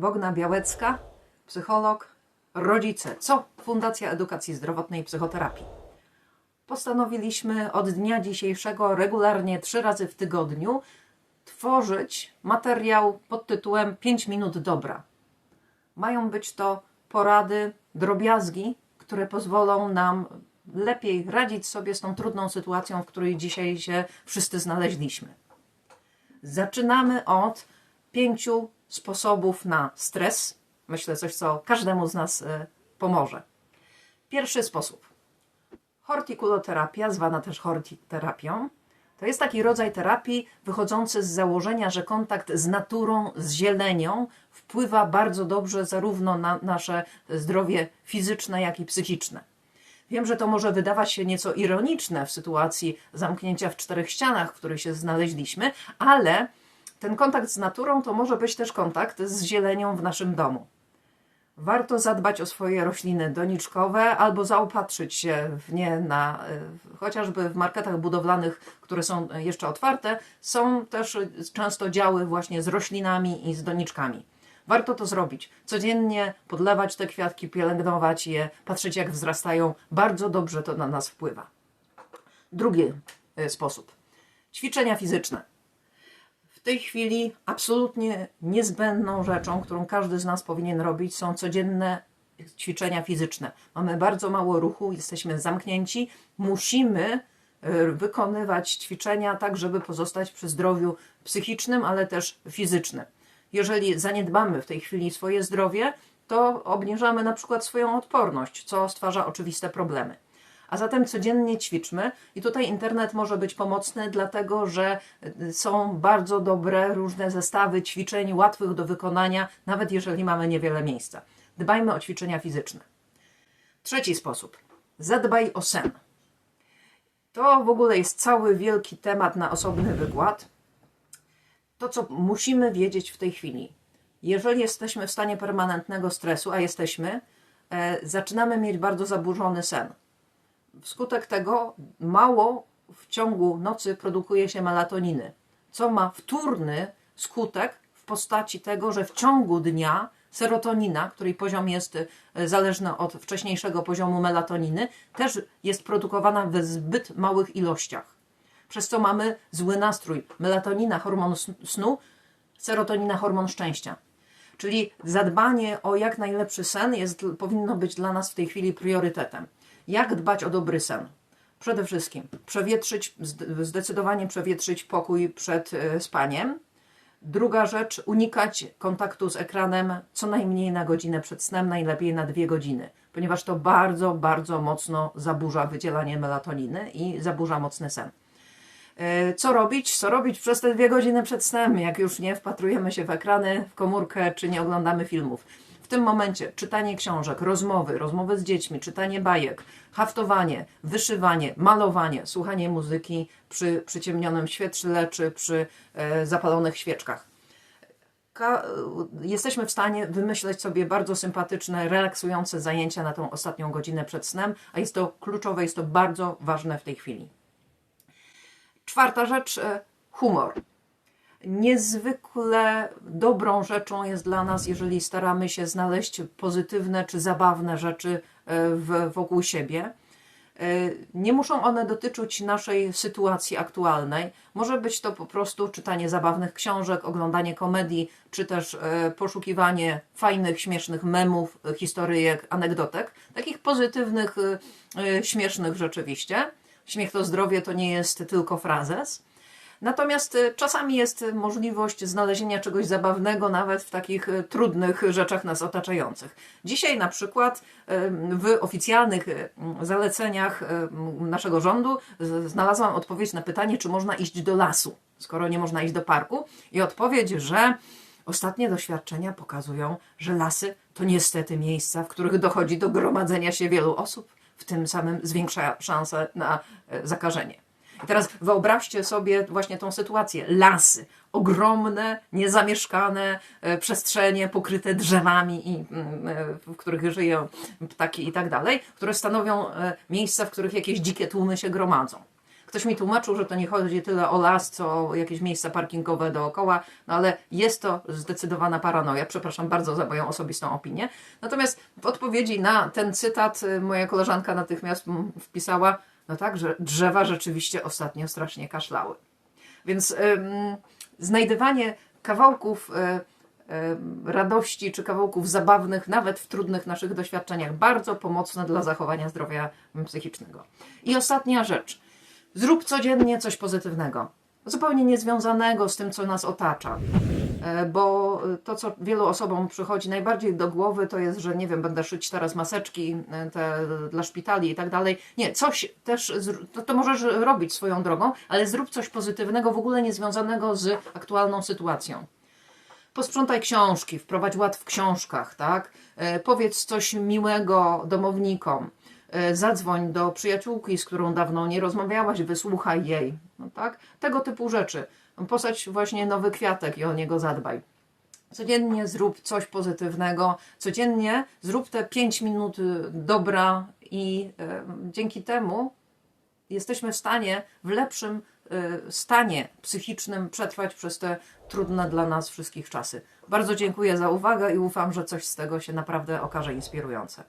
Bogna Białecka, psycholog, rodzice. Co Fundacja Edukacji Zdrowotnej i Psychoterapii? Postanowiliśmy od dnia dzisiejszego regularnie trzy razy w tygodniu tworzyć materiał pod tytułem 5 minut dobra. Mają być to porady, drobiazgi, które pozwolą nam lepiej radzić sobie z tą trudną sytuacją, w której dzisiaj się wszyscy znaleźliśmy. Zaczynamy od pięciu sposobów na stres. Myślę, coś, co każdemu z nas e, pomoże. Pierwszy sposób. Hortikuloterapia, zwana też hortiterapią, to jest taki rodzaj terapii wychodzący z założenia, że kontakt z naturą, z zielenią wpływa bardzo dobrze zarówno na nasze zdrowie fizyczne, jak i psychiczne. Wiem, że to może wydawać się nieco ironiczne w sytuacji zamknięcia w czterech ścianach, w których się znaleźliśmy, ale ten kontakt z naturą to może być też kontakt z zielenią w naszym domu. Warto zadbać o swoje rośliny doniczkowe albo zaopatrzyć się w nie na, y, chociażby w marketach budowlanych, które są jeszcze otwarte, są też często działy właśnie z roślinami i z doniczkami. Warto to zrobić. Codziennie podlewać te kwiatki, pielęgnować je, patrzeć jak wzrastają. Bardzo dobrze to na nas wpływa. Drugi sposób. Ćwiczenia fizyczne. W tej chwili absolutnie niezbędną rzeczą, którą każdy z nas powinien robić, są codzienne ćwiczenia fizyczne. Mamy bardzo mało ruchu, jesteśmy zamknięci, musimy y, wykonywać ćwiczenia tak, żeby pozostać przy zdrowiu psychicznym, ale też fizycznym. Jeżeli zaniedbamy w tej chwili swoje zdrowie, to obniżamy na przykład swoją odporność, co stwarza oczywiste problemy. A zatem codziennie ćwiczmy i tutaj internet może być pomocny, dlatego że y, są bardzo dobre różne zestawy ćwiczeń łatwych do wykonania, nawet jeżeli mamy niewiele miejsca. Dbajmy o ćwiczenia fizyczne. Trzeci sposób. Zadbaj o sen. To w ogóle jest cały wielki temat na osobny wykład. To, co musimy wiedzieć w tej chwili. Jeżeli jesteśmy w stanie permanentnego stresu, a jesteśmy, e, zaczynamy mieć bardzo zaburzony sen wskutek tego mało w ciągu nocy produkuje się melatoniny, co ma wtórny skutek w postaci tego, że w ciągu dnia serotonina, której poziom jest e, zależny od wcześniejszego poziomu melatoniny, też jest produkowana w zbyt małych ilościach. Przez co mamy zły nastrój. Melatonina, hormon snu, serotonina, hormon szczęścia. Czyli zadbanie o jak najlepszy sen jest, powinno być dla nas w tej chwili priorytetem. Jak dbać o dobry sen? Przede wszystkim przewietrzyć, zdecydowanie przewietrzyć pokój przed e, spaniem. Druga rzecz, unikać kontaktu z ekranem co najmniej na godzinę przed snem, najlepiej na dwie godziny, ponieważ to bardzo, bardzo mocno zaburza wydzielanie melatoniny i zaburza mocny sen. E, co robić? Co robić przez te dwie godziny przed snem, jak już nie wpatrujemy się w ekrany, w komórkę, czy nie oglądamy filmów? Tym momencie czytanie książek, rozmowy, rozmowy z dziećmi, czytanie bajek, haftowanie, wyszywanie, malowanie, słuchanie muzyki przy przyciemnionym świetle czy przy e, zapalonych świeczkach. Ka jesteśmy w stanie wymyśleć sobie bardzo sympatyczne, relaksujące zajęcia na tą ostatnią godzinę przed snem, a jest to kluczowe, jest to bardzo ważne w tej chwili. Czwarta rzecz, e, humor niezwykle dobrą rzeczą jest dla nas, jeżeli staramy się znaleźć pozytywne czy zabawne rzeczy e, w, wokół siebie. E, nie muszą one dotyczyć naszej sytuacji aktualnej. Może być to po prostu czytanie zabawnych książek, oglądanie komedii, czy też e, poszukiwanie fajnych, śmiesznych memów, historyjek, anegdotek, takich pozytywnych, śmiesznych rzeczywiście. Śmiech to zdrowie to nie jest tylko frazes. Natomiast y, czasami jest możliwość znalezienia czegoś zabawnego nawet w takich y, trudnych rzeczach nas otaczających. Dzisiaj na przykład w oficjalnych y, zaleceniach naszego rządu znalazłam odpowiedź na pytanie, czy można iść do lasu, skoro nie można iść do parku. I odpowiedź, że Ostatnie doświadczenia pokazują, że lasy to niestety miejsca, w których dochodzi do gromadzenia się wielu osób, w tym samym zwiększa szanse na e, zakażenie. Teraz wyobraźcie sobie właśnie tą sytuację. Lasy, ogromne, niezamieszkane e, przestrzenie pokryte drzewami, mm, e, w których żyją ptaki i tak dalej, które stanowią e, miejsca, w których jakieś dzikie tłumy się gromadzą. Ktoś mi tłumaczył, że to nie chodzi tyle o las, co o jakieś miejsca parkingowe dookoła, no ale jest to zdecydowana paranoja. Przepraszam bardzo za moją osobistą opinię. Natomiast w odpowiedzi na ten cytat moja koleżanka natychmiast mm, wpisała, no tak, że drzewa rzeczywiście ostatnio strasznie kaszlały. Więc ym, znajdywanie kawałków y, radości czy kawałków zabawnych, nawet w trudnych naszych doświadczeniach, bardzo pomocne dla zachowania zdrowia psychicznego. I ostatnia rzecz. Zrób codziennie coś pozytywnego, zupełnie niezwiązanego z tym, co nas otacza. E, Bo to, co wielu osobom przychodzi najbardziej do głowy, to jest, że nie wiem, będę szyć teraz maseczki e, te dla szpitali i tak dalej. Nie, coś też, to, to możesz robić swoją drogą, ale zrób coś pozytywnego, w ogóle niezwiązanego z aktualną sytuacją posprzątaj książki, wprowadź ład w książkach, tak? E, powiedz coś miłego domownikom. E, zadzwoń do przyjaciółki, z którą dawno nie rozmawiałaś, wysłuchaj jej. No tak? Tego typu rzeczy. Posadź właśnie nowy kwiatek i o niego zadbaj. Codziennie zrób coś pozytywnego, codziennie zrób te 5 minut y, dobra i e, dzięki temu jesteśmy w stanie, w lepszym y, stanie psychicznym przetrwać przez te trudne dla nas wszystkich czasy. Bardzo dziękuję za uwagę i ufam, że coś z tego się naprawdę okaże inspirujące.